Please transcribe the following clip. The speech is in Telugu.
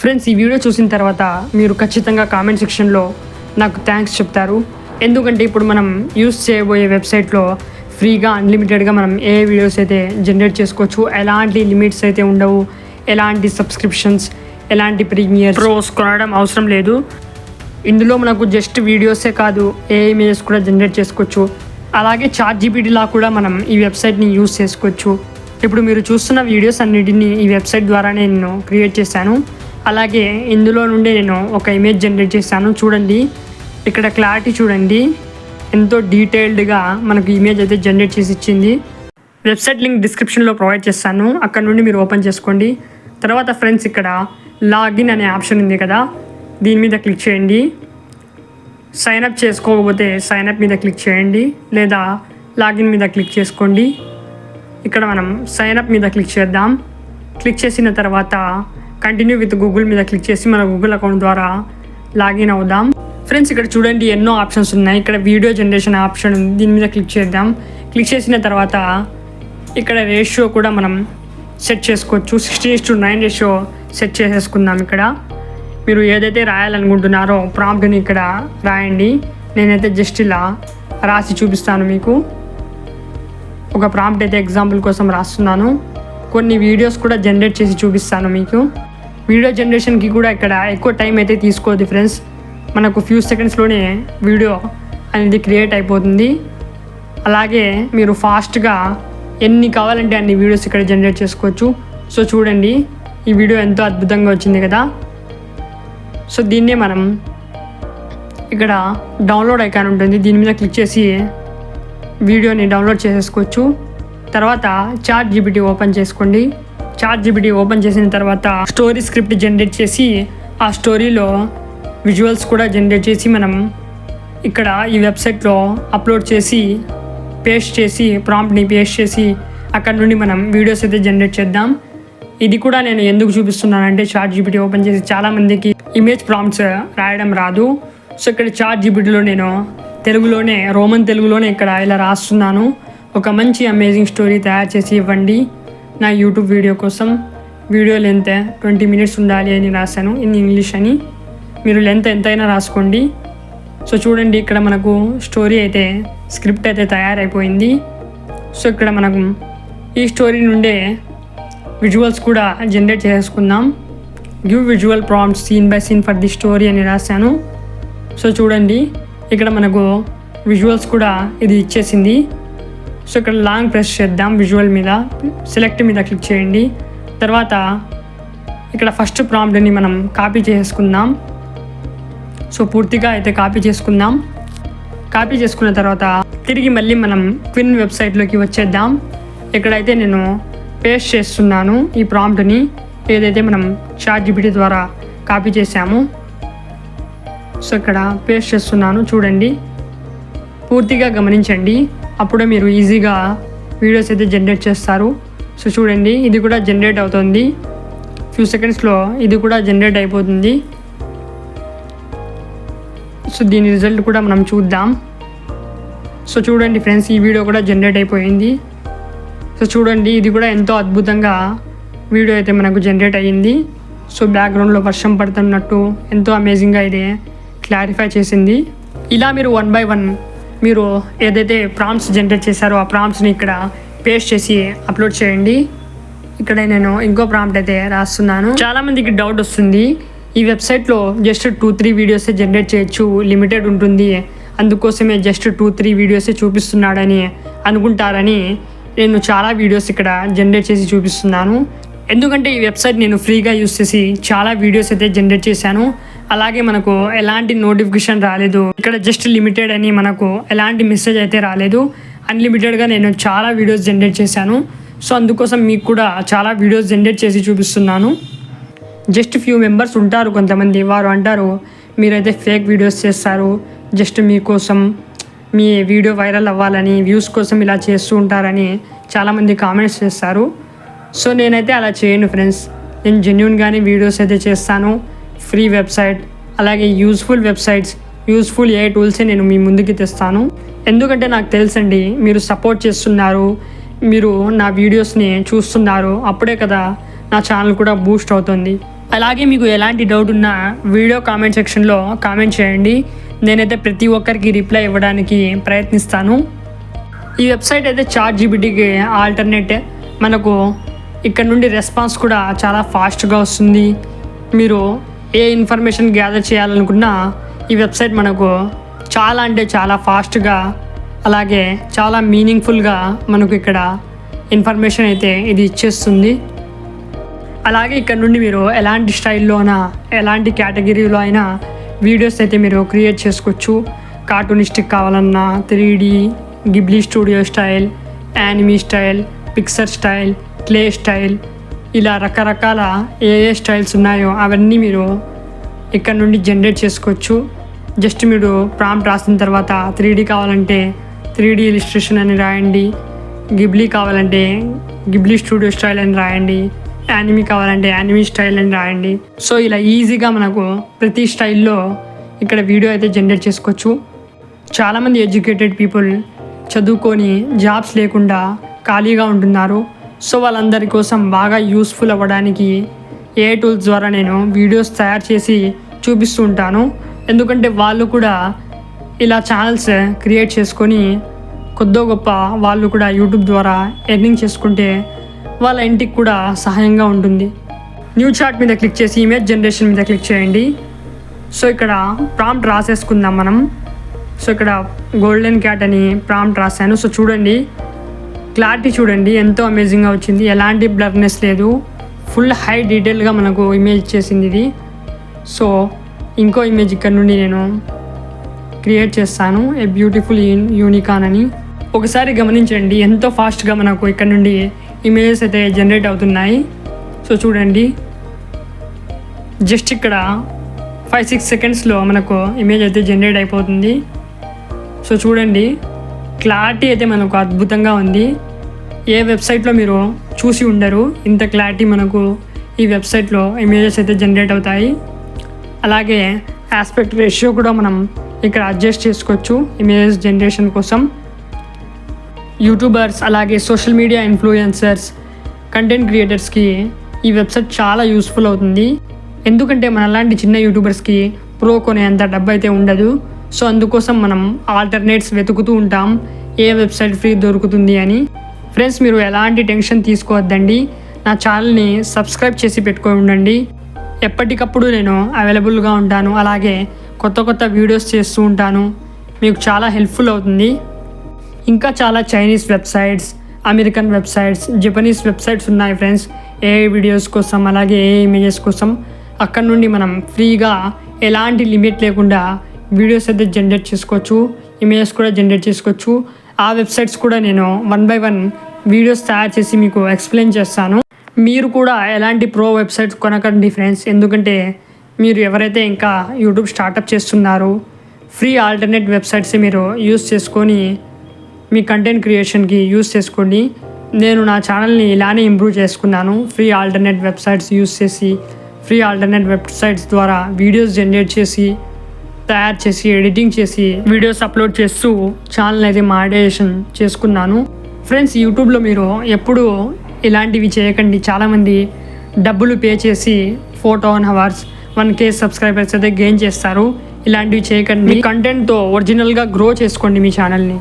ఫ్రెండ్స్ ఈ వీడియో చూసిన తర్వాత మీరు ఖచ్చితంగా కామెంట్ సెక్షన్లో నాకు థ్యాంక్స్ చెప్తారు. ఎందుకంటే ఇప్పుడు మనం యూస్ చేయబోయే వెబ్సైట్లో ఫ్రీగా అన్లిమిటెడ్గా మనం ఏ వీడియోస్ అయితే జనరేట్ చేసుకోవచ్చు ఎలాంటి లిమిట్స్ అయితే ఉండవు ఎలాంటి సబ్స్క్రిప్షన్స్ ఎలాంటి ప్రీమియర్ ప్రోస్ కొనడం అవసరం లేదు. ఇందులో మనకు జస్ట్ వీడియోసే కాదు ఏ ఇమేజెస్ కూడా జనరేట్ చేసుకోవచ్చు. అలాగే చాట్ జీపీటీలా కూడా మనం ఈ వెబ్సైట్ని యూస్ చేసుకోవచ్చు. ఇప్పుడు మీరు చూస్తున్న వీడియోస్ అన్నిటిని ఈ వెబ్సైట్ ద్వారానే నేను క్రియేట్ చేశాను. అలాగే ఇందులో నుండి నేను ఒక ఇమేజ్ జనరేట్ చేశాను. చూడండి. ఇక్కడ క్లారిటీ చూడండి. ఎంతో డీటెయిల్డ్గా మనకు ఇమేజ్ అయితే జనరేట్ చేసి ఇచ్చింది. వెబ్సైట్ లింక్ డిస్క్రిప్షన్లో ప్రొవైడ్ చేస్తాను. అక్కడ నుండి మీరు ఓపెన్ చేసుకోండి. తర్వాత ఫ్రెండ్స్ ఇక్కడ లాగిన్ అనే ఆప్షన్ ఉంది కదా. దీని మీద క్లిక్ చేయండి. సైన్ అప్ చేసుకోకపోతే సైన్ అప్ మీద క్లిక్ చేయండి. లేదా లాగిన్ మీద క్లిక్ చేసుకోండి. ఇక్కడ మనం సైన్ అప్ మీద క్లిక్ చేద్దాం. క్లిక్ చేసిన తర్వాత కంటిన్యూ విత్ గూగుల్ మీద క్లిక్ చేసి మన గూగుల్ అకౌంట్ ద్వారా లాగిన్ అవుదాం. ఫ్రెండ్స్ ఇక్కడ చూడండి ఎన్నో ఆప్షన్స్ ఉన్నాయి. ఇక్కడ వీడియో జనరేషన్ ఆప్షన్ ఉంది. దీని మీద క్లిక్ చేద్దాం. క్లిక్ చేసిన తర్వాత ఇక్కడ రేషియో కూడా మనం సెట్ చేసుకోవచ్చు. Sixteen to nine ratio set చేసేసుకుందాం ఇక్కడ. మీరు ఏదైతే రాయాలనుకుంటున్నారో ప్రాంప్ట్ని ఇక్కడ రాయండి. నేనైతే జస్ట్ ఇలా రాసి చూపిస్తాను మీకు. ఒక ప్రాంప్ట్ అయితే ఎగ్జాంపుల్ కోసం రాస్తున్నాను. కొన్ని వీడియోస్ కూడా జనరేట్ చేసి చూపిస్తాను మీకు. వీడియో జనరేషన్కి కూడా ఇక్కడ ఎక్కువ టైం అయితే తీసుకోవద్దు ఫ్రెండ్స్. మనకు ఫ్యూ సెకండ్స్లోనే వీడియో అనేది క్రియేట్ అయిపోతుంది. అలాగే మీరు ఫాస్ట్గా ఎన్ని కావాలంటే అన్ని వీడియోస్ ఇక్కడ జనరేట్ చేసుకోవచ్చు. సో చూడండి ఈ వీడియో ఎంతో అద్భుతంగా వచ్చింది కదా. సో దీన్నే మనం ఇక్కడ డౌన్లోడ్ ఐకాన్ ఉంటుంది. దీని మీద క్లిక్ చేసి వీడియోని డౌన్లోడ్ చేసేసుకోవచ్చు. తర్వాత చాట్ జీబీటీ ఓపెన్ చేసుకోండి. చాట్ జీబీటీ ఓపెన్ చేసిన తర్వాత స్టోరీ స్క్రిప్ట్ జనరేట్ చేసి ఆ స్టోరీలో విజువల్స్ కూడా జనరేట్ చేసి మనం ఇక్కడ ఈ వెబ్సైట్లో అప్లోడ్ చేసి పేస్ట్ చేసి ప్రాంప్ట్ని పేస్ట్ చేసి అక్కడ నుండి మనం వీడియోస్ అయితే జనరేట్ చేద్దాం. ఇది కూడా నేను ఎందుకు చూపిస్తున్నానంటే చాట్ జీబీటీ ఓపెన్ చేసి చాలామందికి ఇమేజ్ ప్రాంప్ట్స్ రాయడం రాదు. సో ఇక్కడ చాట్ జీబీటీలో నేను తెలుగులోనే రోమన్ తెలుగులోనే ఇక్కడ ఇలా రాస్తున్నాను. ఒక మంచి అమేజింగ్ స్టోరీ తయారు చేసి ఇవ్వండి. నా యూట్యూబ్ వీడియో కోసం వీడియో లెంత్ ట్వంటీ మినిట్స్ ఉండాలి అని రాశాను ఇన్ ఇంగ్లీష్ అని. మీరు లెంత్ ఎంతైనా రాసుకోండి. సో చూడండి ఇక్కడ మనకు స్టోరీ అయితే స్క్రిప్ట్ అయితే తయారైపోయింది. సో ఇక్కడ మనకు ఈ స్టోరీ నుండే విజువల్స్ కూడా జనరేట్ చేసుకుందాం give visual prompts scene by scene for the story అని రాశాను. సో చూడండి ఇక్కడ మనకు విజువల్స్ కూడా ఇది ఇచ్చేసింది. సో ఇక్కడ లాంగ్ ప్రెస్ చేద్దాం విజువల్ మీద. సెలెక్ట్ మీద క్లిక్ చేయండి. తర్వాత ఇక్కడ ఫస్ట్ ప్రాంప్ట్ని మనం కాపీ చేసుకుందాం. సో పూర్తిగా అయితే కాపీ చేసుకుందాం. కాపీ చేసుకున్న తర్వాత తిరిగి మళ్ళీ మనం క్విన్ వెబ్సైట్లోకి వచ్చేద్దాం. ఇక్కడైతే నేను పేస్ట్ చేస్తున్నాను ఈ ప్రాంప్ట్ని ఏదైతే మనం చాట్ జీపీటీ ద్వారా కాపీ చేసాము సో ఇక్కడ పేస్ట్ చేస్తున్నాను చూడండి. పూర్తిగా గమనించండి. అప్పుడే మీరు ఈజీగా వీడియోస్ అయితే జనరేట్ చేస్తారు. సో చూడండి ఇది కూడా జనరేట్ అవుతుంది. ఫ్యూ సెకండ్స్లో ఇది కూడా జనరేట్ అయిపోతుంది. సో దీని రిజల్ట్ కూడా మనం చూద్దాం. సో చూడండి ఫ్రెండ్స్ ఈ వీడియో కూడా జనరేట్ అయిపోయింది. సో చూడండి ఇది కూడా ఎంతో అద్భుతంగా వీడియో అయితే మనకు జనరేట్ అయ్యింది. సో బ్యాక్గ్రౌండ్లో వర్షం పడుతున్నట్టు ఎంతో అమేజింగ్గా ఇది క్లారిఫై చేసింది. ఇలా మీరు వన్ బై వన్ మీరు ఏదైతే ప్రామ్స్ జనరేట్ చేశారో ఆ ప్రామ్స్ని ఇక్కడ పేస్ట్ చేసి అప్లోడ్ చేయండి. ఇక్కడ నేను ఇంకో ప్రాంప్ట్ అయితే రాస్తున్నాను. చాలా మందికి డౌట్ వస్తుంది. ఈ వెబ్సైట్లో జస్ట్ టూ త్రీ వీడియోసే జనరేట్ చేయొచ్చు లిమిటెడ్ ఉంటుంది. అందుకోసమే జస్ట్ టూ త్రీ వీడియోసే చూపిస్తున్నాడని అనుకుంటారని నేను చాలా వీడియోస్ ఇక్కడ జనరేట్ చేసి చూపిస్తున్నాను. ఎందుకంటే ఈ వెబ్సైట్ నేను ఫ్రీగా యూస్ చేసి చాలా వీడియోస్ అయితే జనరేట్ చేశాను. అలాగే మనకు ఎలాంటి నోటిఫికేషన్ రాలేదు. ఇక్కడ జస్ట్ లిమిటెడ్ అని మనకు ఎలాంటి మెసేజ్ అయితే రాలేదు. అన్లిమిటెడ్గా నేను చాలా వీడియోస్ జనరేట్ చేశాను. సో అందుకోసం మీకు కూడా చాలా వీడియోస్ జనరేట్ చేసి చూపిస్తున్నాను. జస్ట్ ఫ్యూ మెంబర్స్ ఉంటారు కొంతమంది. వారు అంటారు మీరైతే ఫేక్ వీడియోస్ చేస్తారు. జస్ట్ మీకోసం మీ వీడియో వైరల్ అవ్వాలని వ్యూస్ కోసం ఇలా చేస్తూ ఉంటారని చాలామంది కామెంట్స్ చేస్తారు. సో నేనైతే అలా చేయను ఫ్రెండ్స్ నేను జెన్యున్గానే వీడియోస్ అయితే చేస్తాను. ఫ్రీ వెబ్సైట్ అలాగే యూస్ఫుల్ వెబ్సైట్స్ యూస్ఫుల్ ఏ టూల్సే నేను మీ ముందుకి తెస్తాను. ఎందుకంటే నాకు తెలుసండి మీరు సపోర్ట్ చేస్తున్నారు మీరు నా వీడియోస్ని చూస్తున్నారు అప్పుడే కదా నా ఛానల్ కూడా బూస్ట్ అవుతుంది. అలాగే మీకు ఎలాంటి డౌట్ ఉన్నా వీడియో కామెంట్ సెక్షన్లో కామెంట్ చేయండి. నేనైతే ప్రతి ఒక్కరికి రిప్లై ఇవ్వడానికి ప్రయత్నిస్తాను. ఈ వెబ్సైట్ అయితే చార్ట్ జీబీటీకి ఆల్టర్నేట్. మనకు ఇక్కడ నుండి రెస్పాన్స్ కూడా చాలా ఫాస్ట్గా వస్తుంది. మీరు ఏ ఇన్ఫర్మేషన్ గ్యాదర్ చేయాలనుకున్నా ఈ వెబ్సైట్ మనకు చాలా అంటే చాలా ఫాస్ట్గా అలాగే చాలా మీనింగ్ఫుల్గా మనకు ఇక్కడ ఇన్ఫర్మేషన్ అయితే ఇది ఇచ్చేస్తుంది. అలాగే ఇక్కడ నుండి మీరు ఎలాంటి స్టైల్లోనా ఎలాంటి కేటగిరీలో అయినా వీడియోస్ అయితే మీరు క్రియేట్ చేసుకోవచ్చు. కార్టూనిస్టిక్ కావాలన్నా three D Ghibli studio style anime style Pixar style clay style ఇలా రకరకాల ఏ ఏ స్టైల్స్ ఉన్నాయో అవన్నీ మీరు ఇక్కడ నుండి జనరేట్ చేసుకోవచ్చు. జస్ట్ మీరు ప్రాంప్ట్ రాసిన తర్వాత త్రీ డీ కావాలంటే త్రీ డీ ఇలిస్ట్రేషన్ అని రాయండి. గిబ్లీ కావాలంటే గిబ్లీ స్టూడియో స్టైల్ అని రాయండి. యానిమీ కావాలంటే యానిమీ స్టైల్ అని రాయండి. సో ఇలా ఈజీగా మనకు ప్రతి స్టైల్లో ఇక్కడ వీడియో అయితే జనరేట్ చేసుకోవచ్చు. చాలామంది ఎడ్యుకేటెడ్ పీపుల్ చదువుకొని జాబ్స్ లేకుండా ఖాళీగా ఉంటున్నారు. సో వాళ్ళందరి కోసం బాగా యూస్ఫుల్ అవ్వడానికి ఏ టూల్స్ ద్వారా నేను వీడియోస్ తయారు చేసి చూపిస్తూ ఉంటాను ఎందుకంటే వాళ్ళు కూడా ఇలా ఛానల్స్ క్రియేట్ చేసుకొని కొద్దో గొప్ప వాళ్ళు కూడా యూట్యూబ్ ద్వారా ఎర్నింగ్ చేసుకుంటే వాళ్ళ ఇంటికి కూడా సహాయంగా ఉంటుంది. న్యూ చార్ట్ మీద క్లిక్ చేసి ఇమేజ్ జనరేషన్ మీద క్లిక్ చేయండి. సో ఇక్కడ ప్రాంప్ట్ రాసేసుకుందాం మనం. సో ఇక్కడ గోల్డెన్ క్యాట్ అని ప్రాంప్ట్ రాశాను. సో చూడండి. క్లారిటీ చూడండి ఎంతో అమేజింగ్గా వచ్చింది. ఎలాంటి బ్లర్నెస్ లేదు. ఫుల్ హై డీటెయిల్గా మనకు ఇమేజ్ చేసింది ఇది. సో ఇంకో ఇమేజ్ ఇక్కడ నుండి నేను క్రియేట్ చేస్తాను. ఏ బ్యూటిఫుల్ యూనికాన్ అని. ఒకసారి గమనించండి ఎంతో ఫాస్ట్గా మనకు ఇక్కడ నుండి ఇమేజెస్ అయితే జనరేట్ అవుతున్నాయి. సో చూడండి. జస్ట్ ఇక్కడ ఫైవ్ సిక్స్ సెకండ్స్లో మనకు ఇమేజ్ అయితే జనరేట్ అయిపోతుంది. సో చూడండి. క్లారిటీ అయితే మనకు అద్భుతంగా ఉంది. ఏ వెబ్సైట్లో మీరు చూసి ఉండరు. ఇంత క్లారిటీ మనకు ఈ వెబ్సైట్లో ఇమేజెస్ అయితే జనరేట్ అవుతాయి. అలాగే ఆస్పెక్ట్ రేషియో కూడా మనం ఇక్కడ అడ్జస్ట్ చేసుకోవచ్చు ఇమేజెస్ జనరేషన్ కోసం. యూట్యూబర్స్ అలాగే సోషల్ మీడియా ఇన్ఫ్లుయెన్సర్స్ కంటెంట్ క్రియేటర్స్కి ఈ వెబ్సైట్ చాలా యూస్ఫుల్ అవుతుంది. ఎందుకంటే మనలాంటి చిన్న యూట్యూబర్స్కి ప్రో కొనేంత డబ్బు అయితే ఉండదు. సో అందుకోసం మనం ఆల్టర్నేట్స్ వెతుకుతూ ఉంటాం. ఏ వెబ్సైట్ ఫ్రీ దొరుకుతుంది అని. ఫ్రెండ్స్ మీరు ఎలాంటి టెన్షన్ తీసుకోవద్దండి. నా ఛానల్ని సబ్స్క్రైబ్ చేసి పెట్టుకొని ఉండండి. ఎప్పటికప్పుడు నేను అవైలబుల్గా ఉంటాను. అలాగే కొత్త కొత్త వీడియోస్ చేస్తూ ఉంటాను. మీకు చాలా హెల్ప్ఫుల్ అవుతుంది. ఇంకా చాలా Chinese websites American websites Japanese websites ఉన్నాయి ఫ్రెండ్స్. ఏ వీడియోస్ కోసం అలాగే ఏ ఇమేజెస్ కోసం. అక్కడ నుండి మనం ఫ్రీగా ఎలాంటి లిమిట్ లేకుండా వీడియోస్ అయితే జనరేట్ చేసుకోవచ్చు ఇమేజెస్ కూడా జనరేట్ చేసుకోవచ్చు. ఆ వెబ్సైట్స్ కూడా నేను వన్ బై వన్ వీడియోస్ తయారు చేసి మీకు ఎక్స్ప్లెయిన్ చేస్తాను. మీరు కూడా ఎలాంటి ప్రో వెబ్సైట్స్ కొనకండి ఫ్రెండ్స్. ఎందుకంటే మీరు ఎవరైతే ఇంకా యూట్యూబ్ స్టార్టప్ చేస్తున్నారో ఫ్రీ ఆల్టర్నేట్ వెబ్సైట్స్ మీరు యూస్ చేసుకొని మీ కంటెంట్ క్రియేషన్కి యూస్ చేసుకోండి. నేను నా ఛానల్ని ఇలానే ఇంప్రూవ్ చేసుకున్నాను. ఫ్రీ ఆల్టర్నేట్ వెబ్సైట్స్ యూస్ చేసి ఫ్రీ ఆల్టర్నేట్ వెబ్సైట్స్ ద్వారా వీడియోస్ జనరేట్ చేసి తయారు చేసి ఎడిటింగ్ చేసి వీడియోస్ అప్లోడ్ చేస్తూ ఛానల్ అయితే మానిటైజేషన్ చేసుకున్నాను. ఫ్రెండ్స్ యూట్యూబ్లో మీరు ఎప్పుడు ఇలాంటివి చేయకండి. చాలామంది డబ్బులు పే చేసి four thousand hours one K subscribers అయితే గెయిన్ చేస్తారు. ఇలాంటివి చేయకండి. మీ కంటెంట్తో ఒరిజినల్గా గ్రో చేసుకోండి మీ ఛానల్ని